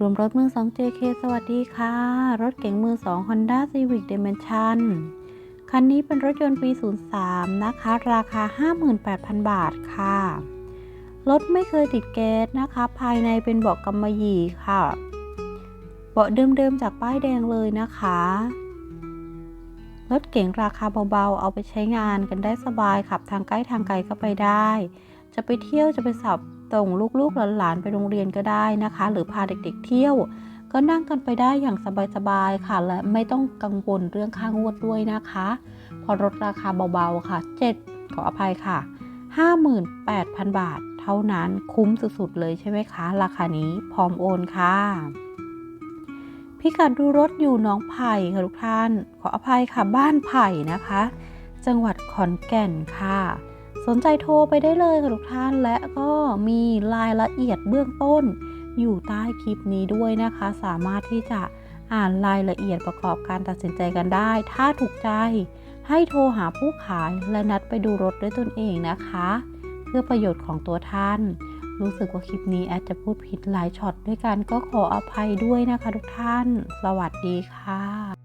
รวมรถมือ 2 JK สวัสดีค่ะ รถเก๋งมือ 2 Honda Civic Dimension คันนี้เป็นรถยนต์ปี 03 นะคะ ราคา 58,000 บาทค่ะ รถไม่เคยติดแก๊สนะคะ ภายในเป็นเบาะกำมะหยี่ค่ะ เบาะเดิมๆจากป้ายแดงเลยนะคะ รถเก๋งราคาเบาๆ เอาไปใช้งานกันได้สบายขับทางใกล้ทางไกลก็ไปได้ จะไปเที่ยวจะไปสับส่งลูกๆหลานๆไปโรงเรียนก็ได้นะคะ หรือพาเด็กๆเที่ยว ก็นั่งกันไปได้อย่างสบายๆค่ะ และไม่ต้องกังวลเรื่องค่างวดด้วยนะคะ พอรถราคาเบาๆค่ะ 7 ขออภัยค่ะ 58,000 บาท เท่านั้นคุ้มสุดๆเลยใช่ไหมคะ ราคานี้พร้อมโอนค่ะพิกัดดูรถอยู่น้องไผ่ค่ะทุกท่าน ขออภัยค่ะบ้านไผ่นะคะ จังหวัดขอนแก่นค่ะ สนใจโทรไปได้เลยค่ะทุกท่าน และก็มีรายละเอียดเบื้องต้น อยู่ใต้คลิปนี้ด้วยนะคะ สามารถที่จะอ่านรายละเอียดประกอบการตัดสินใจกันได้ ถ้าถูกใจให้โทรหาผู้ขายและนัดไปดูรถด้วยตนเองนะคะ เพื่อประโยชน์ของตัวท่าน รู้สึกว่าคลิปนี้แอดจะพูดผิดหลายช็อตด้วยกันก็ขออภัยด้วยนะคะทุกท่าน สวัสดีค่ะ